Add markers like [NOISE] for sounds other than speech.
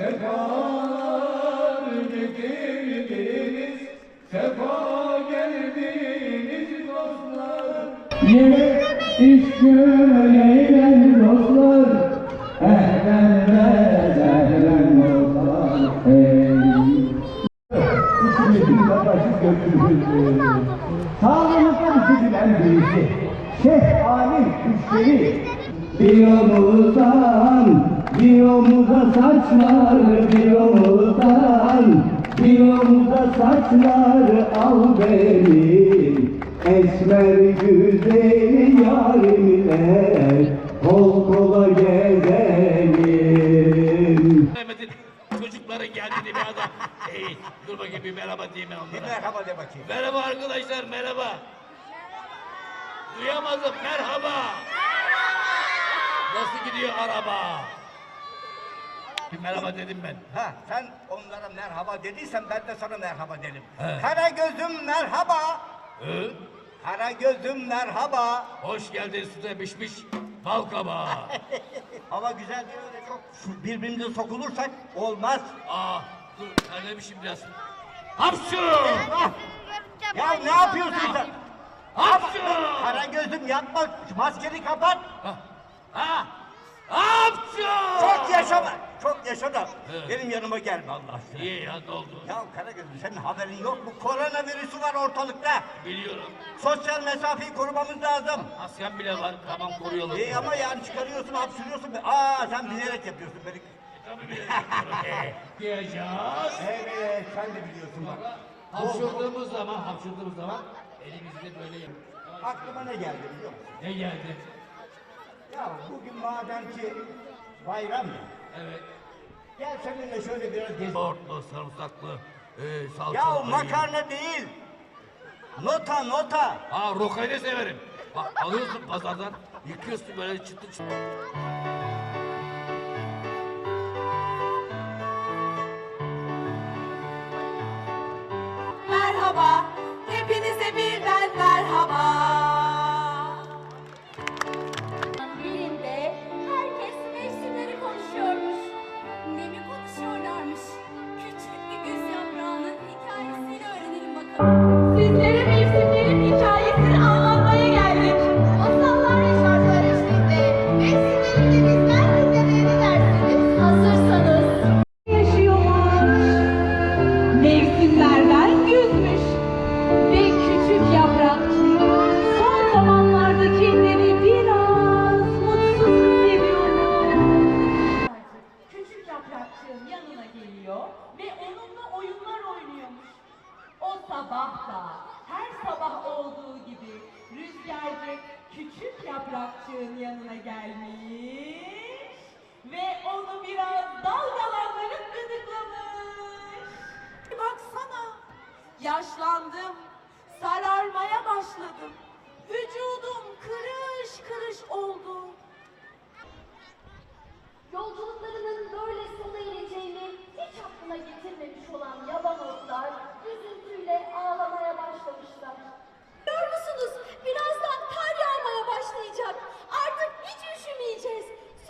Sefalar getirdiniz, sefa geldiniz dostlar. Yine iş göreylen dostlar, ehlen ve zehlen dostlar. Sağlıklı üzülen birisi. Şeyh Ali Küşteri. Bir omuzdan, bir omuza saçlar, bir omuzdan, bir omuza saçlar al beni. Esmer güzel yarimle kol kola gezelim. Çocukları geldi diye bir adam. Ey, dur bakayım bir merhaba diyeyim ben onlara. Merhaba de bakayım. Merhaba arkadaşlar, merhaba. Duyamadım, merhaba. Nasıl gidiyor araba? Merhaba dedim ben. Ha sen onlara merhaba dediysen ben de sana merhaba dedim. He. Kara gözüm merhaba. Hı? Kara gözüm merhaba. Hoş geldin süte pişmiş bal kabağı. [LAUGHS] Hava güzel diye öyle çok şu- birbirimize sokulursak olmaz. Aa, dur terlemişim biraz. Hapşu! Ah! Ya ne yapıyorsun sen? Hapşu! Kara gözüm yapma. Maskeni kapat. Ha? Ha? Hapşu! Çok yaşa da benim yanıma gelme Allah aşkına. İyi ya ne oldu? Ya Karagöz'üm senin haberin yok mu? Koronavirüsü var ortalıkta. Biliyorum. Sosyal mesafeyi korumamız lazım. Masken bile var, tamam koruyalım. İyi ama yani çıkarıyorsun, hapşırıyorsun. Aa sen bilerek yapıyorsun. Beni... [LAUGHS] Diyeceğiz. Evet, sen de biliyorsun bak. Hapşırdığımız zaman, hapşırdığımız zaman elimizde böyle yap. Aklıma ne geldi biliyor musun? Ne geldi? Ya bugün madem ki bayram ya, Evet. Gel seninle şöyle biraz gezelim. Yoğurtlu, sarımsaklı, e, salçalı. Ya ayı. makarna değil. Nota, nota. Aa rokayı da severim. Bak alıyorsun pazardan, yıkıyorsun böyle çıtı çıtı. ve onunla oyunlar oynuyormuş. O sabah da her sabah olduğu gibi rüzgarcı küçük yaprakçığın yanına gelmiş ve onu biraz dalgalandırıp gıdıklamış. Baksana yaşlandım, sararmaya başladım. Vücudum kırış kırış oldu. Yolculuklarının böyle sona ereceğini hiç aklına gelmedi.